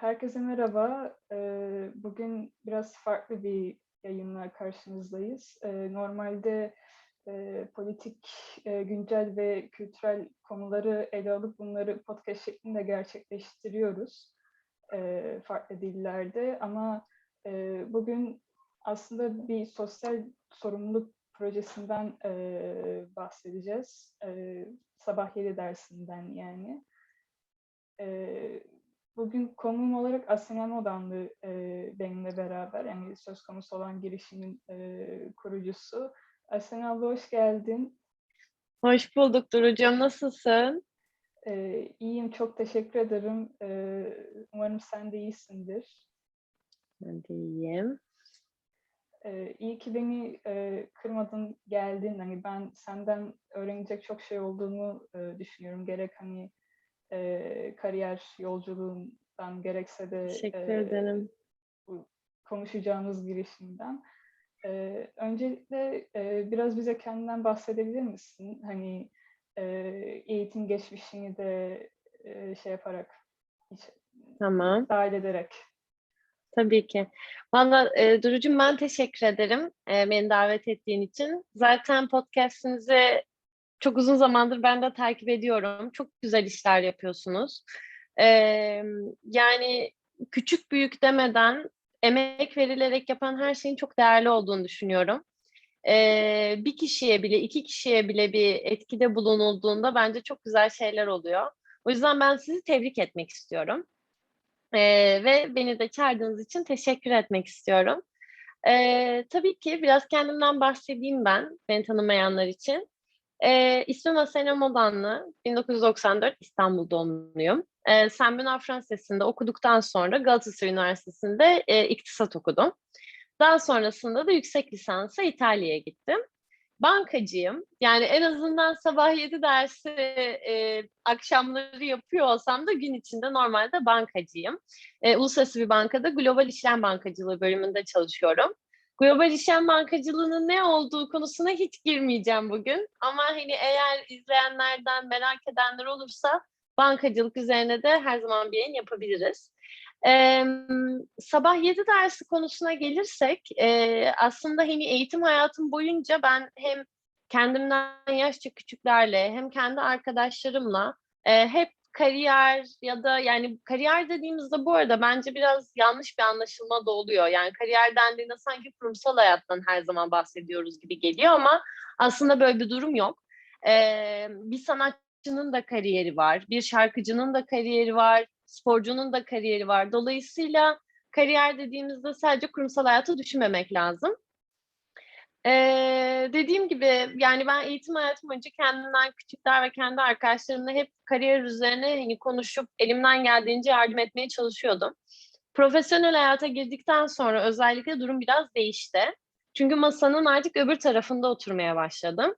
Herkese merhaba. Bugün biraz farklı bir yayınla karşınızdayız. Normalde politik, güncel ve kültürel konuları ele alıp bunları podcast şeklinde gerçekleştiriyoruz farklı dillerde. Ama bugün aslında bir sosyal sorumluluk projesinden bahsedeceğiz. Sabah 7 dersinden yani. Bugün konuğum olarak Asena Modanlı eee, benimle beraber yani söz konusu olan girişimin eee, kurucusu. Asena abla hoş geldin. Hoş bulduk Duru'cum. Nasılsın? Eee iyiyim, çok teşekkür ederim. Eee, umarım sen de iyisindir. Ben de iyiyim. Eee, iyi ki beni eee, kırmadın, geldin. Hani ben senden öğrenecek çok şey olduğunu eee, düşünüyorum. Gerek hani eee, kariyer yolculuğundan gerekse de Teşekkür ederim. bu konuşacağımız girişimden. Eee, öncelikle eee, biraz bize kendinden bahsedebilir misin? Hani eee, eğitim geçmişini de eee, şey yaparak, iç- Tamam. dahil ederek. Tabii ki. Valla e, Duru'cum ben teşekkür ederim e, beni davet ettiğin için. Zaten podcastinizi çok uzun zamandır ben de takip ediyorum. Çok güzel işler yapıyorsunuz. E, yani küçük büyük demeden emek verilerek yapan her şeyin çok değerli olduğunu düşünüyorum. E, bir kişiye bile, iki kişiye bile bir etkide bulunulduğunda bence çok güzel şeyler oluyor. O yüzden ben sizi tebrik etmek istiyorum. Ee, ve beni de çağırdığınız için teşekkür etmek istiyorum. Ee, tabii ki biraz kendimden bahsedeyim ben, beni tanımayanlar için. Ee, ismim Asena Modanlı, 1994 İstanbul doğumluyum. Ee, Saint Bernard Fransız'ında okuduktan sonra Galatasaray Üniversitesi'nde e, iktisat okudum. Daha sonrasında da yüksek lisansa İtalya'ya gittim bankacıyım. Yani en azından sabah 7 dersi e, akşamları yapıyor olsam da gün içinde normalde bankacıyım. E, uluslararası bir bankada global işlem bankacılığı bölümünde çalışıyorum. Global işlem bankacılığının ne olduğu konusuna hiç girmeyeceğim bugün. Ama hani eğer izleyenlerden merak edenler olursa bankacılık üzerine de her zaman bir yayın yapabiliriz. Ee, sabah 7 dersi konusuna gelirsek e, aslında hani eğitim hayatım boyunca ben hem kendimden yaşça küçüklerle hem kendi arkadaşlarımla e, hep kariyer ya da yani kariyer dediğimizde bu arada bence biraz yanlış bir anlaşılma da oluyor. Yani kariyer dendiğinde sanki kurumsal hayattan her zaman bahsediyoruz gibi geliyor ama aslında böyle bir durum yok. Ee, bir sanatçının da kariyeri var, bir şarkıcının da kariyeri var, sporcunun da kariyeri var. Dolayısıyla kariyer dediğimizde sadece kurumsal hayatı düşünmemek lazım. Ee, dediğim gibi yani ben eğitim hayatım boyunca kendimden küçükler ve kendi arkadaşlarımla hep kariyer üzerine hani konuşup elimden geldiğince yardım etmeye çalışıyordum. Profesyonel hayata girdikten sonra özellikle durum biraz değişti. Çünkü masanın artık öbür tarafında oturmaya başladım.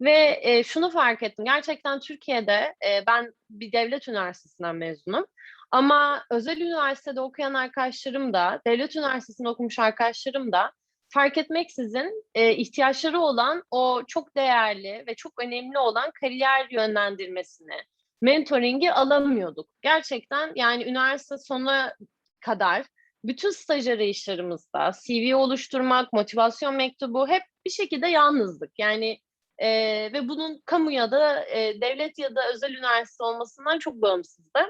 Ve e, şunu fark ettim. Gerçekten Türkiye'de e, ben bir devlet üniversitesinden mezunum. Ama özel üniversitede okuyan arkadaşlarım da, devlet üniversitesinde okumuş arkadaşlarım da fark etmeksizin e, ihtiyaçları olan o çok değerli ve çok önemli olan kariyer yönlendirmesini, mentoringi alamıyorduk. Gerçekten yani üniversite sonuna kadar bütün staj arayışlarımızda CV oluşturmak, motivasyon mektubu hep bir şekilde yalnızdık. Yani e, ve bunun kamu ya da e, devlet ya da özel üniversite olmasından çok bağımsızdı.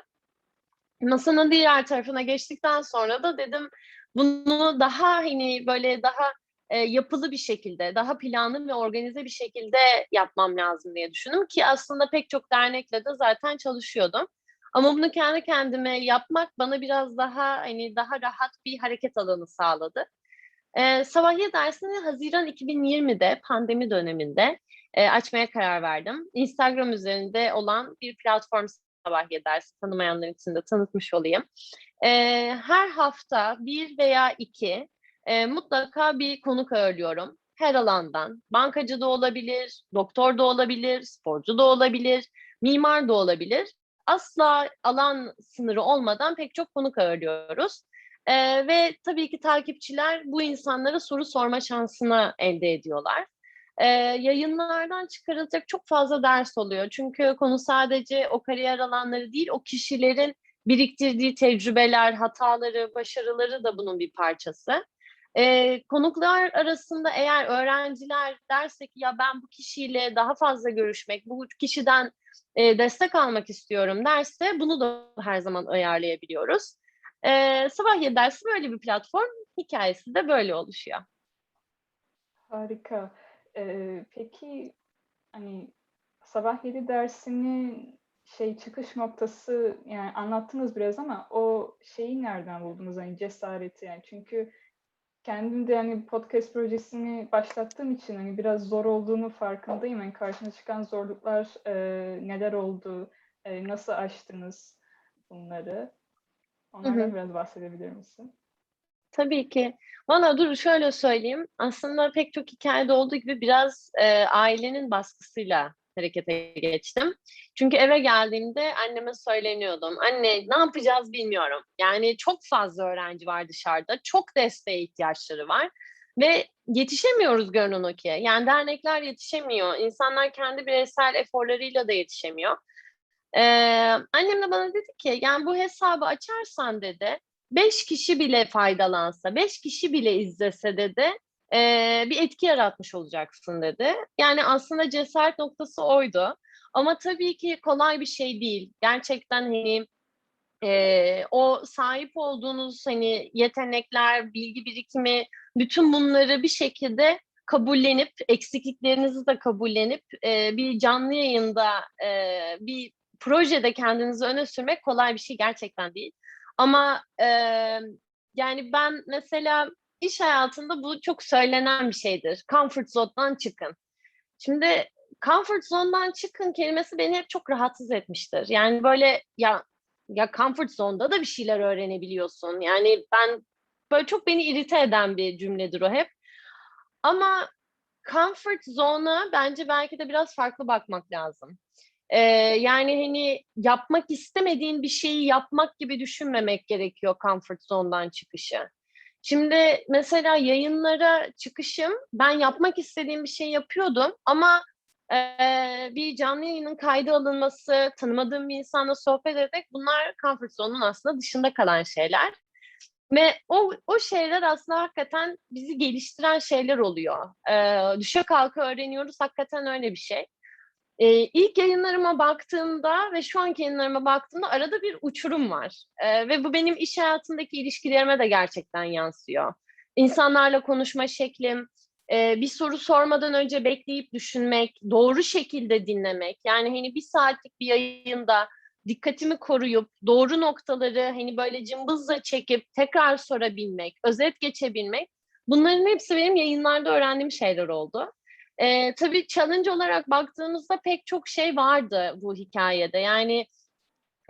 Masanın diğer tarafına geçtikten sonra da dedim bunu daha hani böyle daha e, yapılı bir şekilde, daha planlı ve organize bir şekilde yapmam lazım diye düşündüm ki aslında pek çok dernekle de zaten çalışıyordum. Ama bunu kendi kendime yapmak bana biraz daha hani daha rahat bir hareket alanı sağladı. Ee, Sabahya dersini Haziran 2020'de pandemi döneminde e, açmaya karar verdim. Instagram üzerinde olan bir platform Sabahya dersi tanımayanlar için de tanıtmış olayım. Ee, her hafta bir veya iki e, mutlaka bir konuk ağırlıyorum. Her alandan. Bankacı da olabilir, doktor da olabilir, sporcu da olabilir, mimar da olabilir. Asla alan sınırı olmadan pek çok konuk ağırlıyoruz. Ee, ve tabii ki takipçiler bu insanlara soru sorma şansını elde ediyorlar. Ee, yayınlardan çıkarılacak çok fazla ders oluyor. Çünkü konu sadece o kariyer alanları değil, o kişilerin biriktirdiği tecrübeler, hataları, başarıları da bunun bir parçası. E, konuklar arasında eğer öğrenciler derse ki ya ben bu kişiyle daha fazla görüşmek, bu kişiden e, destek almak istiyorum derse bunu da her zaman ayarlayabiliyoruz. E, sabah 7 dersi böyle bir platform, hikayesi de böyle oluşuyor. Harika. Ee, peki hani sabah 7 dersinin şey çıkış noktası yani anlattınız biraz ama o şeyi nereden buldunuz hani cesareti yani çünkü kendim de yani podcast projesini başlattığım için hani biraz zor olduğunu farkındayım. Yani karşına çıkan zorluklar e, neler oldu, e, nasıl aştınız bunları? Onlardan hı hı. biraz bahsedebilir misin? Tabii ki. Valla dur şöyle söyleyeyim. Aslında pek çok hikayede olduğu gibi biraz e, ailenin baskısıyla harekete geçtim. Çünkü eve geldiğimde anneme söyleniyordum. Anne ne yapacağız bilmiyorum. Yani çok fazla öğrenci var dışarıda. Çok desteğe ihtiyaçları var. Ve yetişemiyoruz görünen o ki. Yani dernekler yetişemiyor. İnsanlar kendi bireysel eforlarıyla da yetişemiyor. Ee, annem de bana dedi ki yani bu hesabı açarsan dedi beş kişi bile faydalansa, beş kişi bile izlese dedi e, bir etki yaratmış olacaksın dedi. Yani aslında cesaret noktası oydu. Ama tabii ki kolay bir şey değil. Gerçekten hani e, o sahip olduğunuz hani yetenekler, bilgi birikimi, bütün bunları bir şekilde kabullenip, eksikliklerinizi de kabullenip e, bir canlı yayında, e, bir projede kendinizi öne sürmek kolay bir şey gerçekten değil. Ama e, yani ben mesela iş hayatında bu çok söylenen bir şeydir. Comfort zone'dan çıkın. Şimdi comfort zone'dan çıkın kelimesi beni hep çok rahatsız etmiştir. Yani böyle ya ya comfort zone'da da bir şeyler öğrenebiliyorsun. Yani ben böyle çok beni irite eden bir cümledir o hep. Ama comfort zone'a bence belki de biraz farklı bakmak lazım. Ee, yani hani yapmak istemediğin bir şeyi yapmak gibi düşünmemek gerekiyor comfort zone'dan çıkışı. Şimdi mesela yayınlara çıkışım ben yapmak istediğim bir şey yapıyordum ama e, bir canlı yayının kaydı alınması, tanımadığım bir insanla sohbet etmek bunlar comfort zone'un aslında dışında kalan şeyler. Ve o, o şeyler aslında hakikaten bizi geliştiren şeyler oluyor. E, düşe kalka öğreniyoruz hakikaten öyle bir şey. E, ilk yayınlarıma baktığımda ve şu anki yayınlarıma baktığımda arada bir uçurum var. E, ve bu benim iş hayatındaki ilişkilerime de gerçekten yansıyor. İnsanlarla konuşma şeklim, e, bir soru sormadan önce bekleyip düşünmek, doğru şekilde dinlemek. Yani hani bir saatlik bir yayında dikkatimi koruyup doğru noktaları hani böyle cımbızla çekip tekrar sorabilmek, özet geçebilmek. Bunların hepsi benim yayınlarda öğrendiğim şeyler oldu. E, tabii challenge olarak baktığımızda pek çok şey vardı bu hikayede. Yani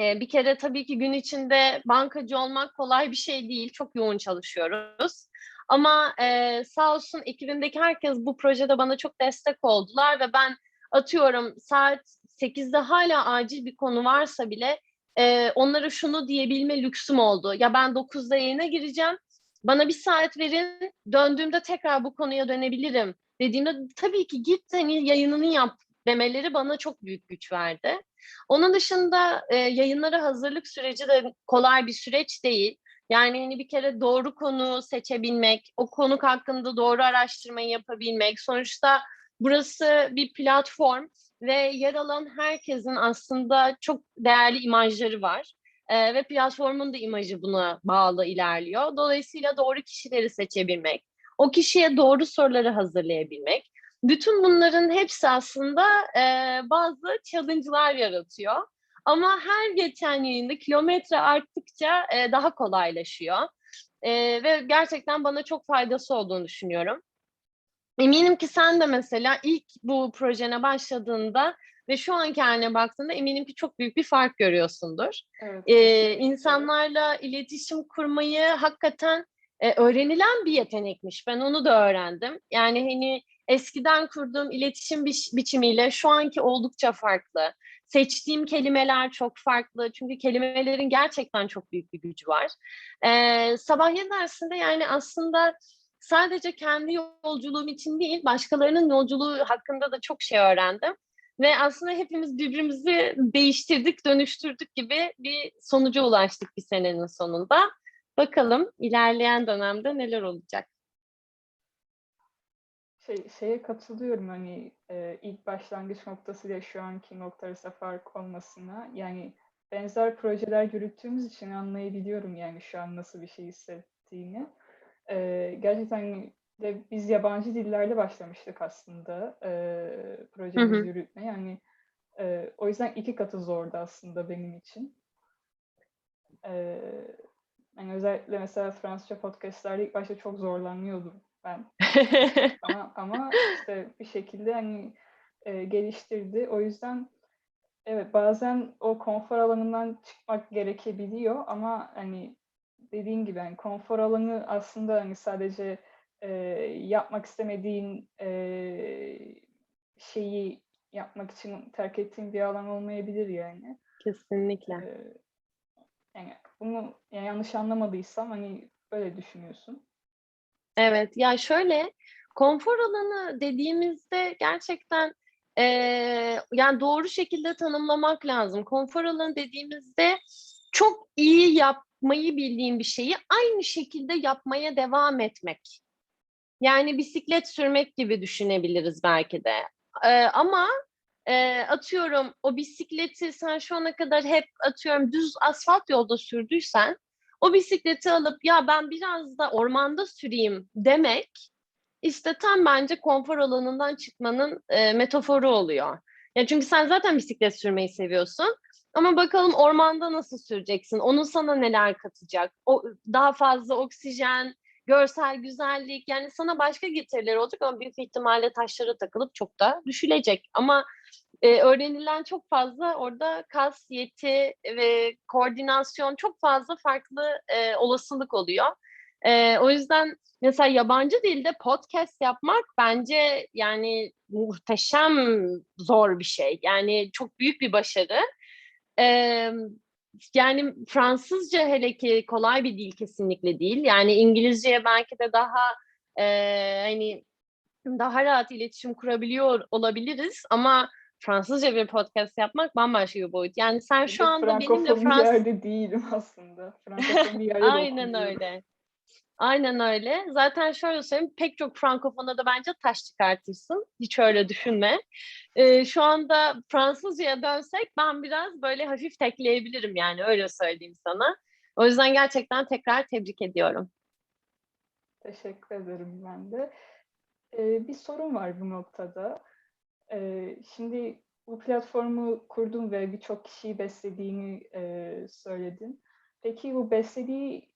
e, bir kere tabii ki gün içinde bankacı olmak kolay bir şey değil. Çok yoğun çalışıyoruz. Ama e, sağ olsun ekibimdeki herkes bu projede bana çok destek oldular ve ben atıyorum saat 8'de hala acil bir konu varsa bile e, onlara şunu diyebilme lüksüm oldu. Ya ben 9'da yayına gireceğim. Bana bir saat verin. Döndüğümde tekrar bu konuya dönebilirim dediğimde tabii ki git hani yayınını yap demeleri bana çok büyük güç verdi. Onun dışında e, yayınlara hazırlık süreci de kolay bir süreç değil. Yani hani bir kere doğru konu seçebilmek, o konuk hakkında doğru araştırmayı yapabilmek. Sonuçta burası bir platform ve yer alan herkesin aslında çok değerli imajları var. E, ve platformun da imajı buna bağlı ilerliyor. Dolayısıyla doğru kişileri seçebilmek, o kişiye doğru soruları hazırlayabilmek. Bütün bunların hepsi aslında e, bazı challenge'lar yaratıyor. Ama her geçen yayında kilometre arttıkça e, daha kolaylaşıyor. E, ve gerçekten bana çok faydası olduğunu düşünüyorum. Eminim ki sen de mesela ilk bu projene başladığında ve şu anki haline baktığında eminim ki çok büyük bir fark görüyorsundur. Evet, ee, insanlarla iletişim kurmayı hakikaten e, öğrenilen bir yetenekmiş. Ben onu da öğrendim. Yani hani eskiden kurduğum iletişim bi- biçimiyle şu anki oldukça farklı. Seçtiğim kelimeler çok farklı. Çünkü kelimelerin gerçekten çok büyük bir gücü var. Ee, sabah dersinde yani aslında sadece kendi yolculuğum için değil, başkalarının yolculuğu hakkında da çok şey öğrendim. Ve aslında hepimiz birbirimizi değiştirdik, dönüştürdük gibi bir sonuca ulaştık bir senenin sonunda. Bakalım ilerleyen dönemde neler olacak. Şey, şeye katılıyorum hani e, ilk başlangıç noktasıyla şu anki nokta arasında fark olmasına. Yani benzer projeler yürüttüğümüz için anlayabiliyorum yani şu an nasıl bir şey hissettiğini. E, gerçekten de biz yabancı dillerle başlamıştık aslında e, projemizi Hı hı. yürütmeye. Yani e, o yüzden iki katı zordu aslında benim için. E, yani özellikle mesela Fransızca podcastlerde ilk başta çok zorlanıyordum ben. Ama, ama işte bir şekilde hani e, geliştirdi. O yüzden evet bazen o konfor alanından çıkmak gerekebiliyor ama hani dediğin gibi hani konfor alanı aslında hani sadece e, yapmak istemediğin e, şeyi yapmak için terk ettiğin bir alan olmayabilir yani. Kesinlikle. E, yani bunu yani yanlış anlamadıysam hani böyle düşünüyorsun. Evet, ya şöyle konfor alanı dediğimizde gerçekten eee, yani doğru şekilde tanımlamak lazım. Konfor alanı dediğimizde çok iyi yapmayı bildiğin bir şeyi aynı şekilde yapmaya devam etmek. Yani bisiklet sürmek gibi düşünebiliriz belki de. Eee, ama eee, atıyorum o bisikleti sen şu ana kadar hep atıyorum düz asfalt yolda sürdüysen o bisikleti alıp ya ben biraz da ormanda süreyim demek işte tam bence konfor alanından çıkmanın e, metaforu oluyor. Ya çünkü sen zaten bisiklet sürmeyi seviyorsun. Ama bakalım ormanda nasıl süreceksin? Onun sana neler katacak? O daha fazla oksijen, görsel güzellik yani sana başka getiriler olacak ama büyük ihtimalle taşlara takılıp çok da düşülecek. Ama e, öğrenilen çok fazla orada kas, yeti ve koordinasyon çok fazla farklı e, olasılık oluyor. E, o yüzden mesela yabancı dilde podcast yapmak bence yani muhteşem zor bir şey. Yani çok büyük bir başarı. E, yani Fransızca hele ki kolay bir dil kesinlikle değil. Yani İngilizceye belki de daha e, hani daha rahat iletişim kurabiliyor olabiliriz ama Fransızca bir podcast yapmak bambaşka bir boyut. Yani sen şu anda benimle Fransız... değilim aslında. Aynen öyle. Aynen öyle. Zaten şöyle söyleyeyim, pek çok Frankofona da bence taş çıkartırsın. Hiç öyle düşünme. Ee, şu anda Fransızcaya dönsek ben biraz böyle hafif tekleyebilirim yani öyle söyleyeyim sana. O yüzden gerçekten tekrar tebrik ediyorum. Teşekkür ederim ben de. Ee, bir sorun var bu noktada. Ee, şimdi bu platformu kurdun ve birçok kişiyi beslediğini e, söyledin. Peki bu beslediği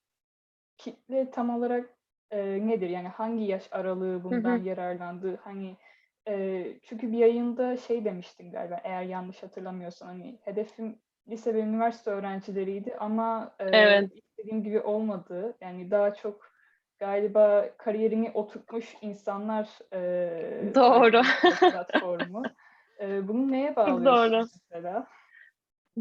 kitle tam olarak e, nedir? Yani hangi yaş aralığı bundan yararlandı? Hani e, çünkü bir yayında şey demiştin galiba eğer yanlış hatırlamıyorsam hani hedefim lise ve üniversite öğrencileriydi ama e, Evet. istediğim gibi olmadı. Yani daha çok galiba kariyerini oturtmuş insanlar e, Doğru. platformu. E, bunu neye bağlıyorsun Doğru. mesela?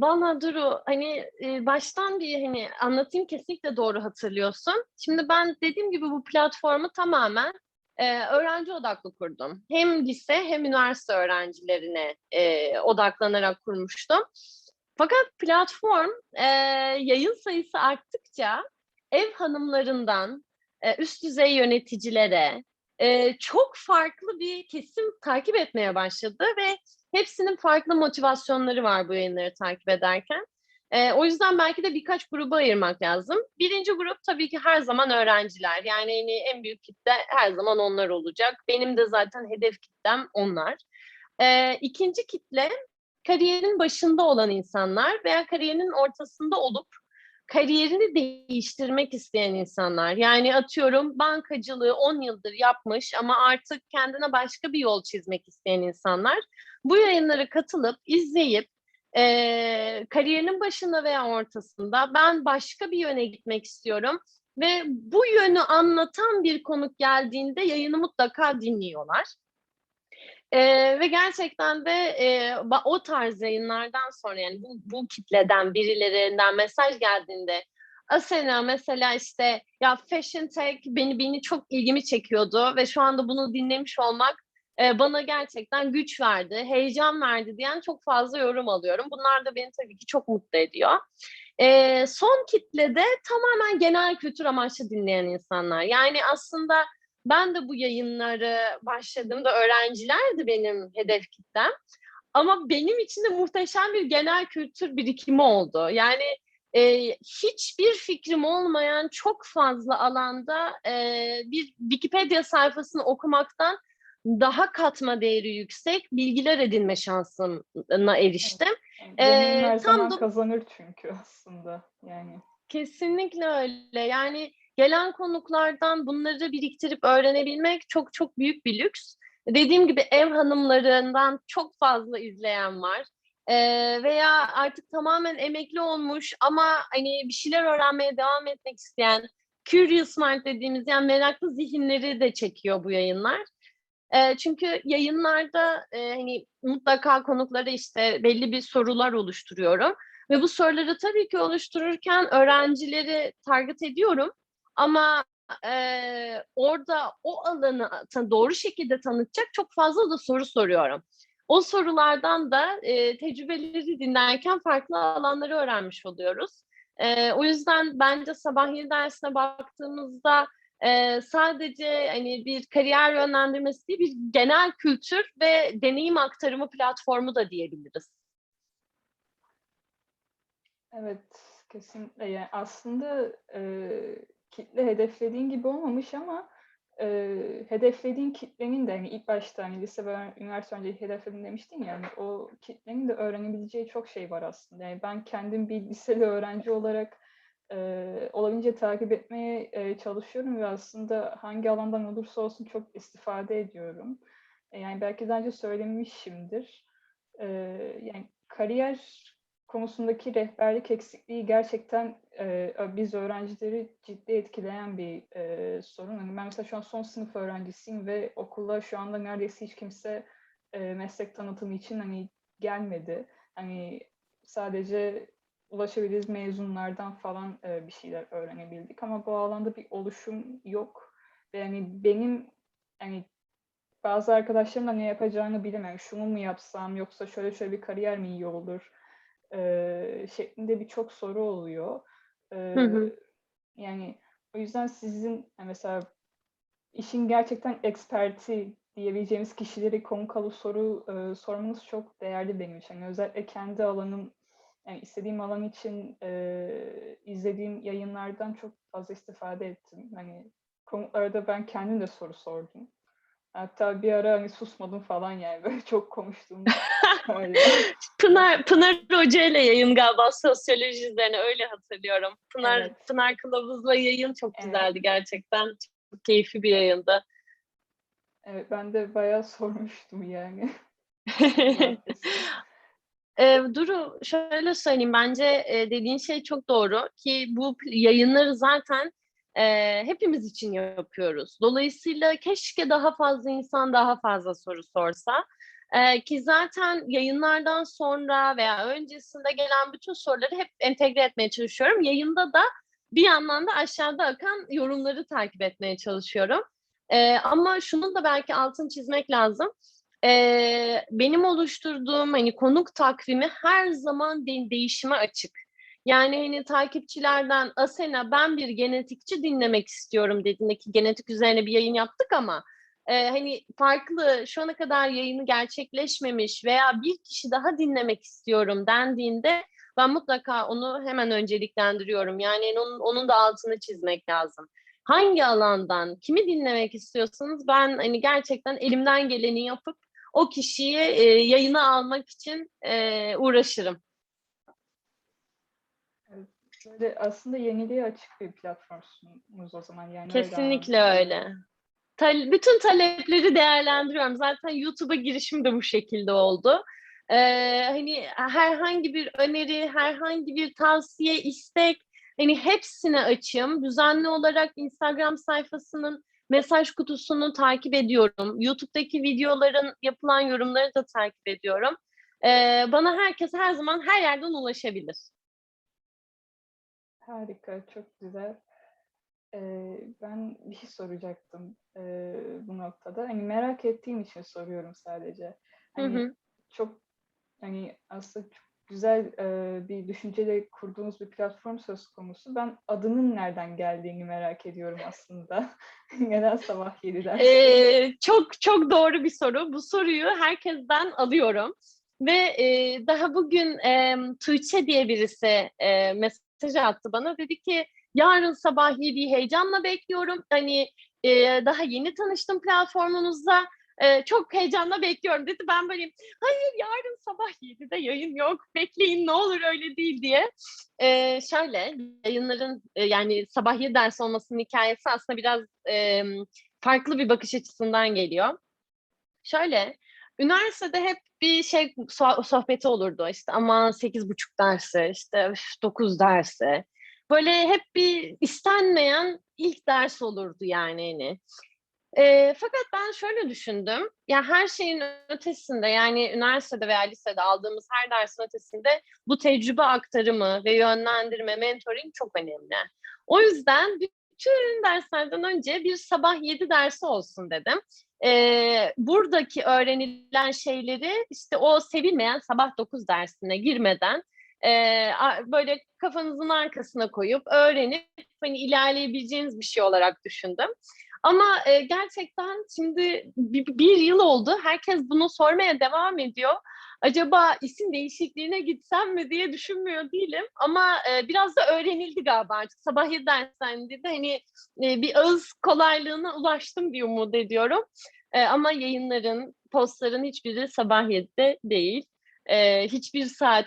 Valla Duru hani e, baştan bir hani anlatayım kesinlikle doğru hatırlıyorsun. Şimdi ben dediğim gibi bu platformu tamamen e, öğrenci odaklı kurdum. Hem lise hem üniversite öğrencilerine e, odaklanarak kurmuştum. Fakat platform e, yayın sayısı arttıkça ev hanımlarından e, üst düzey yöneticilere e, çok farklı bir kesim takip etmeye başladı ve hepsinin farklı motivasyonları var bu yayınları takip ederken. E, o yüzden belki de birkaç gruba ayırmak lazım. Birinci grup tabii ki her zaman öğrenciler. Yani hani en büyük kitle her zaman onlar olacak. Benim de zaten hedef kitlem onlar. E, ikinci kitle kariyerin başında olan insanlar veya kariyerinin ortasında olup kariyerini değiştirmek isteyen insanlar. Yani atıyorum bankacılığı 10 yıldır yapmış ama artık kendine başka bir yol çizmek isteyen insanlar bu yayınlara katılıp izleyip e, kariyerinin başında veya ortasında ben başka bir yöne gitmek istiyorum ve bu yönü anlatan bir konuk geldiğinde yayını mutlaka dinliyorlar. E, ve gerçekten de e, o tarz yayınlardan sonra yani bu, bu kitleden birilerinden mesaj geldiğinde Asena mesela işte ya Fashion Tech beni beni çok ilgimi çekiyordu ve şu anda bunu dinlemiş olmak bana gerçekten güç verdi, heyecan verdi diyen çok fazla yorum alıyorum. Bunlar da beni tabii ki çok mutlu ediyor. E, son kitlede tamamen genel kültür amaçlı dinleyen insanlar. Yani aslında ben de bu yayınları başladığımda öğrencilerdi benim hedef kitlem. Ama benim için de muhteşem bir genel kültür birikimi oldu. Yani e, hiçbir fikrim olmayan çok fazla alanda e, bir Wikipedia sayfasını okumaktan daha katma değeri yüksek bilgiler edinme şansına eriştim. Yani Ee, her tam zaman da- kazanır çünkü aslında yani. Kesinlikle öyle. Yani gelen konuklardan bunları biriktirip öğrenebilmek çok çok büyük bir lüks. Dediğim gibi ev hanımlarından çok fazla izleyen var. Ee, veya artık tamamen emekli olmuş ama hani bir şeyler öğrenmeye devam etmek isteyen curious mind dediğimiz yani meraklı zihinleri de çekiyor bu yayınlar. Ee, çünkü yayınlarda e, hani mutlaka konuklara işte belli bir sorular oluşturuyorum. Ve bu soruları tabii ki oluştururken öğrencileri target ediyorum. Ama e, orada o alanı doğru şekilde tanıtacak çok fazla da soru soruyorum. O sorulardan da e, tecrübeleri dinlerken farklı alanları öğrenmiş oluyoruz. E, o yüzden bence sabahleyin dersine baktığımızda e, sadece hani bir kariyer yönlendirmesi değil, bir genel kültür ve deneyim aktarımı platformu da diyebiliriz. Evet, kesinlikle. Yani aslında e, kitle hedeflediğin gibi olmamış ama e, hedeflediğin kitlenin de hani ilk başta hani lise ve üniversite öncesi hedefledim demiştin ya hani o kitlenin de öğrenebileceği çok şey var aslında. Yani ben kendim bir liseli öğrenci olarak e, olabildiğince takip etmeye e, çalışıyorum ve aslında hangi alandan olursa olsun çok istifade ediyorum. E, yani belki daha önce söylemişimdir. E, yani kariyer konusundaki rehberlik eksikliği gerçekten e, biz öğrencileri ciddi etkileyen bir e, sorun. Hani ben mesela şu an son sınıf öğrencisiyim ve okula şu anda neredeyse hiç kimse e, meslek tanıtımı için hani gelmedi. Hani sadece ulaşabiliriz mezunlardan falan e, bir şeyler öğrenebildik ama bu alanda bir oluşum yok. Ve yani benim hani bazı arkadaşlarım da ne yapacağını bilemem. Şunu mu yapsam yoksa şöyle şöyle bir kariyer mi iyi olur? e, şeklinde birçok soru oluyor. E, Hı hı. Yani o yüzden sizin yani mesela işin gerçekten eksperti diyebileceğimiz kişileri konuk alıp soru e, sormanız çok değerli benim için. Yani özellikle kendi alanım, yani istediğim alan için e, izlediğim yayınlardan çok fazla istifade ettim. Hani konuklarda ben kendim de soru sordum. Hatta bir ara hani susmadım falan yani böyle çok konuştum. Pınar, Pınar Hoca ile yayın galiba sosyoloji üzerine öyle hatırlıyorum. Pınar, Evet. Pınar Kılavuz'la yayın çok Evet. güzeldi gerçekten. Çok keyifli bir yayındı. Evet ben de bayağı sormuştum yani. Ee, Duru şöyle söyleyeyim bence e, dediğin şey çok doğru ki bu yayınları zaten e, hepimiz için yapıyoruz. Dolayısıyla keşke daha fazla insan daha fazla soru sorsa. E, ki zaten yayınlardan sonra veya öncesinde gelen bütün soruları hep entegre etmeye çalışıyorum. Yayında da bir yandan da aşağıda akan yorumları takip etmeye çalışıyorum. E, ama şunun da belki altını çizmek lazım. Ee, benim oluşturduğum hani konuk takvimi her zaman de- değişime açık. Yani hani takipçilerden Asena ben bir genetikçi dinlemek istiyorum dediğinde ki genetik üzerine bir yayın yaptık ama e, hani farklı şu ana kadar yayını gerçekleşmemiş veya bir kişi daha dinlemek istiyorum dendiğinde ben mutlaka onu hemen önceliklendiriyorum. Yani onun, onun da altını çizmek lazım. Hangi alandan kimi dinlemek istiyorsanız ben hani gerçekten elimden geleni yapıp o kişiyi e, yayına almak için e, uğraşırım. Böyle aslında yeniliğe açık bir platformsunuz o zaman yani. öyle Kesinlikle anladım. öyle. Tal- bütün talepleri değerlendiriyorum. Zaten YouTube'a girişim de bu şekilde oldu. Ee, hani herhangi bir öneri, herhangi bir tavsiye, istek, hani hepsine açığım. Düzenli olarak Instagram sayfasının mesaj kutusunu takip ediyorum. YouTube'daki videoların yapılan yorumları da takip ediyorum. Ee, bana herkes her zaman her yerden ulaşabilir. Harika, çok güzel. Eee, ben bir şey soracaktım, eee, bu noktada. Hani, merak ettiğim için soruyorum sadece. Hı Hani, hı. çok, hani, aslında çok güzel, eee, bir düşünceyle kurduğunuz bir platform söz konusu. Ben adının nereden geldiğini merak ediyorum aslında. Neden sabah 7 dersleri? Eee, çok çok doğru bir soru. Bu soruyu herkesten alıyorum ve, eee, daha bugün, emm, Tuğçe diye birisi, eee, mesaj attı bana. Dedi ki, "Yarın sabah 7'yi heyecanla bekliyorum. Hani, eee, daha yeni tanıştım platformunuzla. Eee, çok heyecanla bekliyorum." dedi. Ben böyleyim, "Hayır, yarın sabah 7'de yayın yok. Bekleyin, ne olur öyle değil." diye. Eee, şöyle, yayınların, eee, yani sabah 7 dersi olmasının hikâyesi aslında biraz, emm, farklı bir bakış açısından geliyor. Şöyle, üniversitede hep bir şey soh sohbeti olurdu. İşte, aman 8.30 dersi, işte, üf 9 dersi. Böyle hep bir istenmeyen ilk ders olurdu yani, hani. Eee, fakat ben şöyle düşündüm, ya her şeyin ötesinde, yani üniversitede veya lisede aldığımız her dersin ötesinde bu tecrübe aktarımı ve yönlendirme, mentoring çok önemli. O yüzden bütün derslerden önce bir sabah 7 dersi olsun dedim. Eee, buradaki öğrenilen şeyleri, işte, o sevilmeyen sabah 9 dersine girmeden, a böyle kafanızın arkasına koyup, öğrenip, hani, ilerleyebileceğiniz bir şey olarak düşündüm. Ama, eee, gerçekten şimdi bi bi 1 yıl oldu. Herkes bunu sormaya devam ediyor. Acaba isim değişikliğine gitsem mi diye düşünmüyor değilim ama, eee, biraz da öğrenildi galiba artık. Sabah 7 derslerinde de, hani, eee, bir ağız kolaylığına ulaştım diye umut ediyorum. Eee, ama yayınların, postların hiçbiri sabah 7'de değil. Eee, hiçbir saat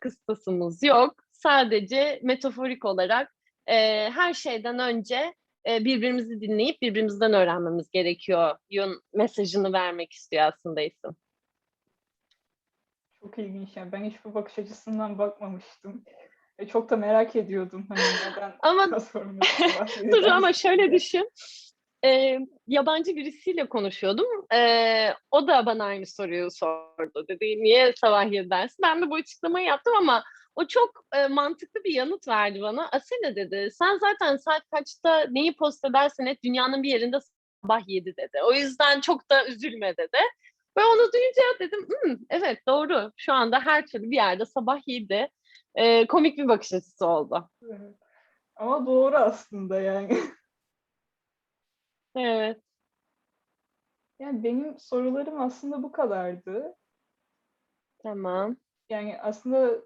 kıstasımız yok. Sadece metaforik olarak, eee, her şeyden önce, birbirimizi dinleyip birbirimizden öğrenmemiz gerekiyor yun mesajını vermek istiyor aslında isim. Çok ilginç ya. Ben hiç bu bakış açısından bakmamıştım. Ve çok da merak ediyordum, hani, neden Ama platformda sabah 7 dur ama şöyle düşün, eee, yabancı birisiyle konuşuyordum. Eee, o da bana aynı soruyu sordu. Dedi, "Niye sabah 7 dersi?" Ben de bu açıklamayı yaptım ama o çok, eee, mantıklı bir yanıt verdi bana. "Asena" dedi, "Sen zaten saat kaçta neyi post edersen et dünyanın bir yerinde sabah 7." dedi. "O yüzden çok da üzülme." dedi. Ve onu duyunca dedim, "Hımm, evet doğru. Şu anda her türlü bir yerde sabah 7." Eee, komik bir bakış açısı oldu. Evet. Ama doğru aslında yani. Evet. Yani benim sorularım aslında bu kadardı. Tamam. Yani aslında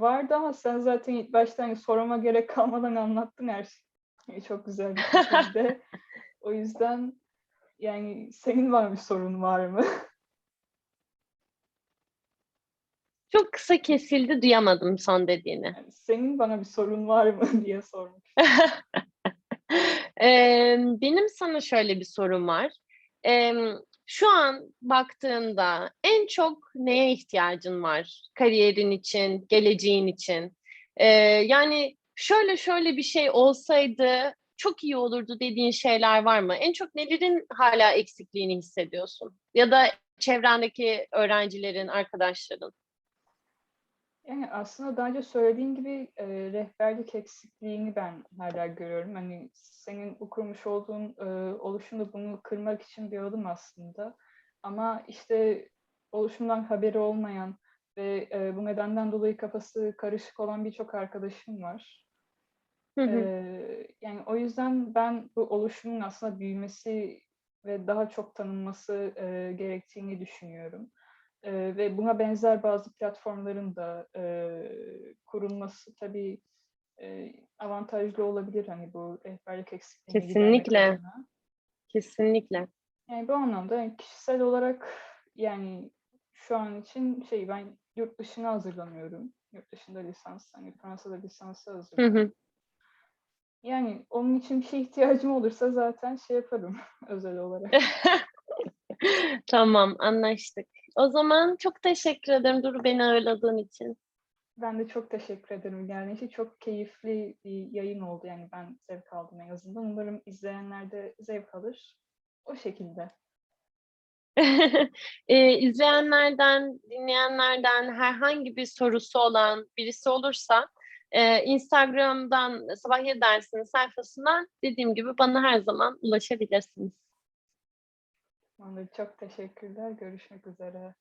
vardı ama sen zaten ilk başta, hani, sormama gerek kalmadan anlattın her şeyi çok güzel bir şekilde. O yüzden, yani, senin bana bir sorun var mı? Çok kısa kesildi, duyamadım son dediğini. Yani, senin bana bir sorun var mı diye sormuştum. Emm, benim sana şöyle bir sorum var. Emm, şu an baktığında en çok neye ihtiyacın var kariyerin için, geleceğin için? Eee, yani, şöyle şöyle bir şey olsaydı çok iyi olurdu dediğin şeyler var mı? En çok nelerin hâlâ eksikliğini hissediyorsun ya da çevrendeki öğrencilerin, arkadaşların? Yani, aslında daha önce söylediğin gibi, eee, rehberlik eksikliğini ben hâlâ görüyorum. Hani, senin bu kurmuş olduğun, ııı, oluşum da bunu kırmak için bir adım aslında. Ama, işte, oluşumdan haberi olmayan ve, eee, bu nedenden dolayı kafası karışık olan birçok arkadaşım var. Hı hı. Eee, yani, o yüzden ben bu oluşumun aslında büyümesi ve daha çok tanınması, eee, gerektiğini düşünüyorum. Eee, ve buna benzer bazı platformların da, eee, kurulması tabii, eee, avantajlı olabilir, hani, bu rehberlik eksikliğini Kesinlikle. Kesinlikle. Yani, bu anlamda, kişisel olarak, yani, şu an için şey, ben yurt dışına hazırlanıyorum. Yurt dışında lisans, hani, Fransa'da lisansa Hı hazırlanıyorum. hı. Yani, onun için bir şeye ihtiyacım olursa zaten şey yaparım özel olarak. Tamam, anlaştık. O zaman çok teşekkür ederim Duru, beni ağırladığın için. Ben de çok teşekkür ederim geldiğin için. Çok keyifli bir yayın oldu. Yani, ben zevk aldım en azından. Umarım izleyenler de zevk alır. O şekilde. Eee, izleyenlerden, dinleyenlerden herhangi bir sorusu olan birisi olursa, e, Instagram'dan Sabah 7 dersinin sayfasından dediğim gibi bana her zaman ulaşabilirsiniz. Tamamdır. Çok teşekkürler. Görüşmek üzere.